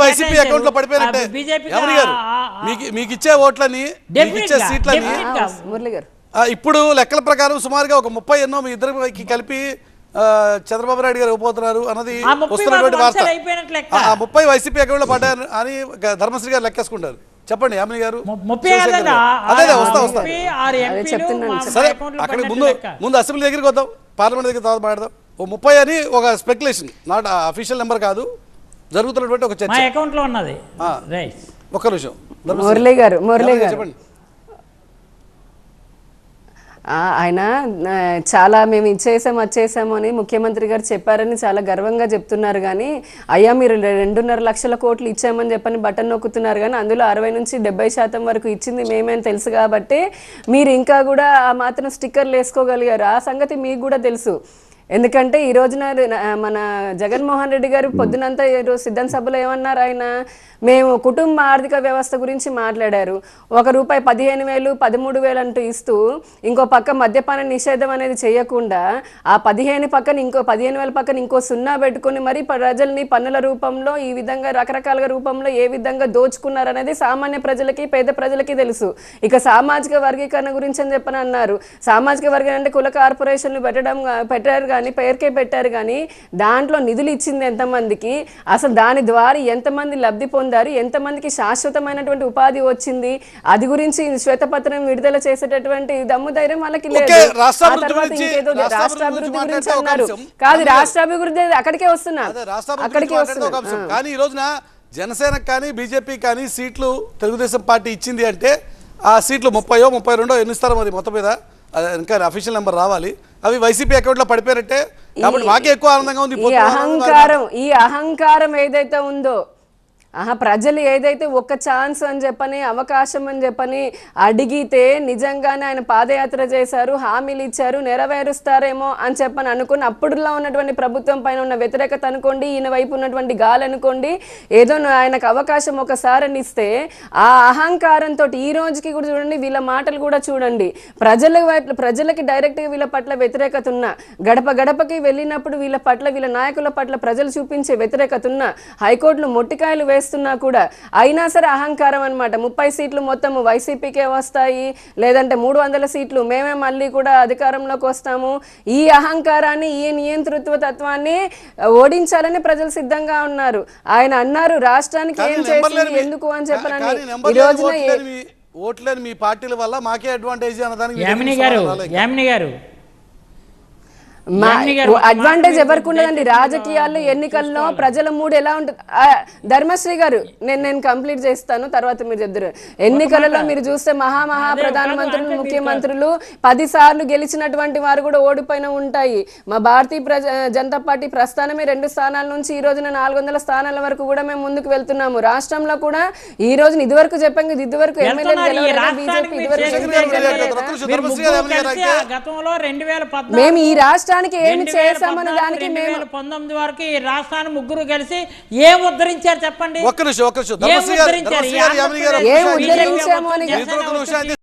YCP అకౌంట్లో పడిపోయినట్టే BJP ఎవరి గారు? మీకు మీకు ఇచ్చే ఓట్లని మీకు ఇచ్చే సీట్లని. ఇప్పుడు లెక్కల ప్రకారం సుమారుగా ఒక ముప్పై ఎన్నో మీ ఇద్దరికి కలిపి చంద్రబాబు నాయుడు గారు ఇవ్వబోతున్నారు అన్నది వస్తున్నటువంటి వార్త. ఆ, ముప్పై వైసీపీ అకౌంట్లో పడ్డారు అని ధర్మశ్రీ గారు లెక్కేసుకుంటారు. చెప్పండి యామిని గారు. అదే వస్తా వస్తా. సార్. అక్కడికి ముందు. ముందు అసెంబ్లీ దగ్గరికి వద్దాం. పార్లమెంట్ దగ్గర తర్వాత మాట్లాడదాం. ఓ ముప్పై అని ఒక స్పెక్యులేషన్. నాట్ అఫీషియల్ నెంబర్ కాదు. జరుగుతున్నటువంటి ఒక మా చర్చ. అకౌంట్లో ఉన్నది. రైట్ ఒక్క నిమిషం. మురళి గారు మురళి గారు. చెప్పండి. ఆ, ఆయన చాలా మేము ఇచ్చేసాం వచ్చేసాము అని ముఖ్యమంత్రి గారు చెప్పారని చాలా గర్వంగా చెప్తున్నారు కానీ అయ్యా మీరు రెండున్నర లక్షల కోట్లు ఇచ్చామని చెప్పని బటన్ నొక్కుతున్నారు కానీ అందులో అరవై నుంచి డెబ్బై శాతం వరకు ఇచ్చింది మేమేం తెలుసు కాబట్టి మీరు ఇంకా కూడా ఆ మాత్రం స్టిక్కర్లు వేసుకోగలిగారు. ఆ సంగతి మీకు కూడా తెలుసు. ఎందుకంటే ఈ రోజున మన జగన్మోహన్ రెడ్డి గారు పొద్దునంతా ఈరోజు సిద్ధం సభలో ఏమన్నారు ఆయన? మేము కుటుంబ ఆర్థిక వ్యవస్థ గురించి మాట్లాడారు. ఒక రూపాయి పదిహేను వేలు పదమూడు వేలు అంటూ ఇస్తూ ఇంకో పక్క మద్యపాన నిషేధం అనేది చేయకుండా ఆ పదిహేను పక్కన ఇంకో పదిహేను వేల పక్కన ఇంకో సున్నా పెట్టుకుని మరి ప్రజల్ని పన్నుల రూపంలో ఈ విధంగా రకరకాల రూపంలో ఏ విధంగా దోచుకున్నారు అనేది సామాన్య ప్రజలకి పేద ప్రజలకి తెలుసు. ఇక సామాజిక వర్గీకరణ గురించి అని చెప్పని అన్నారు. సామాజిక వర్గం అంటే కుల కార్పొరేషన్లు పెట్టడం పెట్టారు కానీ పేరుకే పెట్టారు కానీ దాంట్లో నిధులు ఇచ్చింది ఎంతమందికి? అసలు దాని ద్వారా ఎంతమంది లబ్ధి పొందారు? ఎంతమందికి శాశ్వతమైనటువంటి ఉపాధి వచ్చింది? అది గురించి శ్వేతపత్రం విడుదల చేసేటటువంటి దమ్ము ధైర్యం వాళ్ళకి లేదు. ఆ తర్వాత ఇంకేదో రాష్ట్ర రాష్ట్ర అభివృద్ధి అభివృద్ధి గురించి అన్నారు. కాదు అందులో- రాష్ట్ర అభివృద్ధి అక్కడికే వస్తున్నా. అదే రాష్ట్ర అభివృద్ధి అక్కడికే గురించి మాట్లాడితే ఒక వస్తున్నా అంశం. కానీ ఈ రోజున జనసేనకు కానీ బీజేపీ కానీ సీట్లు తెలుగుదేశం పార్టీ ఇచ్చింది అంటే ఆ సీట్లు ముప్పయో ముప్పై రెండో ఎన్ని ఇస్తారో మరి మొత్తం మీద? ఇంకా అఫీషియల్ నెంబర్ రావాలి. అవి వైసీపీ అకౌంట్లో పడిపోయినట్టే. కాబట్టి మాకే ఎక్కువ ఆనందంగా ఉంది ఈ అహంకారం ఈ అహంకారం ఏదైతే ఉందో ఆహా ప్రజలు ఏదైతే ఒక్క ఛాన్స్ అని చెప్పని అవకాశం అని చెప్పని అడిగితే నిజంగానే ఆయన పాదయాత్ర చేశారు హామీలు ఇచ్చారు నెరవేరుస్తారేమో అని చెప్పని అనుకుని అప్పుడులో ఉన్నటువంటి ప్రభుత్వం పైన ఉన్న వ్యతిరేకత అనుకోండి ఈయన వైపు ఉన్నటువంటి గాలి అనుకోండి ఏదో ఆయనకు అవకాశం ఒకసారి అని ఇస్తే ఆ అహంకారంతో ఈ రోజుకి కూడా చూడండి వీళ్ళ మాటలు కూడా చూడండి. ప్రజల వైపు ప్రజలకి డైరెక్ట్గా వీళ్ళ పట్ల వ్యతిరేకత ఉన్నా గడప గడపకి వెళ్ళినప్పుడు వీళ్ళ పట్ల వీళ్ళ నాయకుల పట్ల ప్రజలు చూపించే వ్యతిరేకత ఉన్నా హైకోర్టులో మొట్టికాయలు వేస్తున్నా కూడా. అయినా సరే అహంకారం అన్నమాట. ముప్పై సీట్లు మొత్తం వైసీపీకే వస్తాయి. లేదంటే మూడు వందల సీట్లు మేమే మళ్ళీ కూడా అధికారంలోకి వస్తాము. ఈ అహంకారాన్ని ఈ నియంతృత్వ తత్వాన్ని ఓడించాలని ప్రజలు సిద్ధంగా ఉన్నారు. ఆయన అన్నారు రాష్ట్రానికి ఏం మీ- ఎందుకు అని చెప్పనని ఈ రోజున ఓట్లు ఏ- లేని మీ- పార్టీల వల్ల మాకే అడ్వాంటేజ్ అన్నదానికి యామిని గారు. యామిని గారు అడ్వాంటేజ్ ఎవరికి ఉండదండి రాజకీయాల్లో ఎన్నికల్లో ప్రజల మూడు ఎలా ఉంటుంది ధర్మశ్రీ గారు నేను నేను కంప్లీట్ చేస్తాను తర్వాత మీరు చెప్తారు ఎన్నికలలో మీరు చూస్తే మహా మహా అదే, ప్రధానమంత్రులు ముఖ్యమంత్రులు పది సార్లు గెలిచినటువంటి వారు కూడా ఓడిపోయిన ఉంటాయి. మా భారతీయ ప్రజ జనతా పార్టీ ప్రస్థానమే రెండు స్థానాల నుంచి ఈ రోజున నాలుగు వందల స్థానాల వరకు కూడా మేము ముందుకు వెళ్తున్నాము. రాష్ట్రంలో కూడా ఈ రోజున ఇదివరకు చెప్పాం కదా ఇదివరకు ఎమ్మెల్యేలు వెళ్తున్నారు. ఈ గెలవలేదా? రాష్ట్రానికి ఏమి చేశామని దానికి మేము పంతొమ్మిది వరకు ఈ రాష్ట్రాన్ని ముగ్గురు కలిసి ఏం ఉద్ధరించారు చెప్పండి? ఒక్క నిమిషం ఒక్క ఏం ఉద్ధరించాము అని నిమిషం